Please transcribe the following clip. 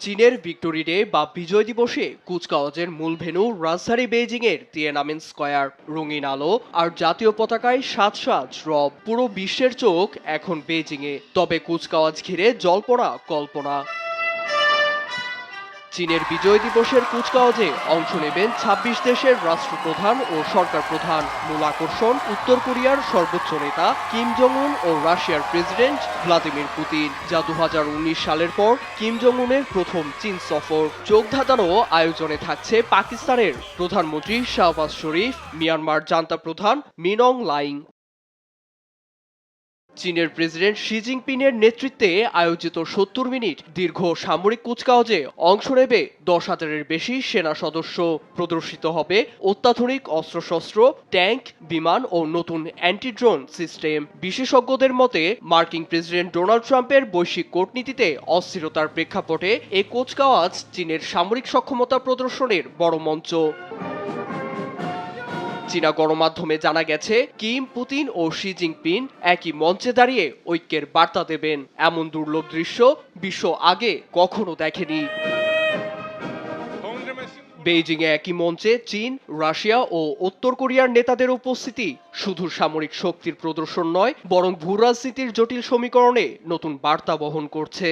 চীনের victory day বা বিজয় দিবসে কুচকাওয়াজের মূল ভেনু রাজধানী বেইজিং এর তিয়ানামেন স্কয়ার, রঙিন আলো আর জাতীয় পতাকায় সাত সাজ রব। পুরো বিশ্বের চোখ এখন বেইজিং এ তবে কুচকাওয়াজ ঘিরে জল্পনা, কল্পনা। চীনের বিজয় দিবসের কুচকাওয়াজে অংশ নেবেন ২৬ দেশের রাষ্ট্রপ্রধান ও সরকার প্রধান। মূল আকর্ষণ উত্তর কোরিয়ার সর্বোচ্চ নেতা কিম জং উন ও রাশিয়ার প্রেসিডেন্ট ভ্লাদিমির পুতিন, যা দু হাজার উনিশ সালের পর কিম জং উনের প্রথম চীন সফর। চোখ ধাঁধানো আয়োজনে থাকছে পাকিস্তানের প্রধানমন্ত্রী শাহবাজ শরীফ, মিয়ানমার জান্তা প্রধান মিনং লাইং। চীনের প্রেসিডেন্ট শি জিনপিংয়ের নেতৃত্বে আয়োজিত সত্তর মিনিট দীর্ঘ সামরিক কুচকাওয়াজে অংশ নেবে দশ হাজারের বেশি সেনা সদস্য। প্রদর্শিত হবে অত্যাধুনিক অস্ত্রশস্ত্র, ট্যাঙ্ক, বিমান ও নতুন অ্যান্টি ড্রোন সিস্টেম। বিশেষজ্ঞদের মতে, মার্কিন প্রেসিডেন্ট ডোনাল্ড ট্রাম্পের বৈশ্বিক কূটনীতিতে অস্থিরতার প্রেক্ষাপটে এই কুচকাওয়াজ চীনের সামরিক সক্ষমতা প্রদর্শনের বড় মঞ্চ। চীনা গণমাধ্যমে জানা গেছে, কিম, পুতিন ও শি জিনপিং একই মঞ্চে দাঁড়িয়ে ঐক্যের বার্তা দেবেন। এমন দুর্লভ দৃশ্য বিশ্ব আগে কখনো দেখেনি। বেইজিং এ একই মঞ্চে চীন, রাশিয়া ও উত্তর কোরিয়ার নেতাদের উপস্থিতি শুধু সামরিক শক্তির প্রদর্শন নয়, বরং ভূরাজনীতির জটিল সমীকরণে নতুন বার্তা বহন করছে।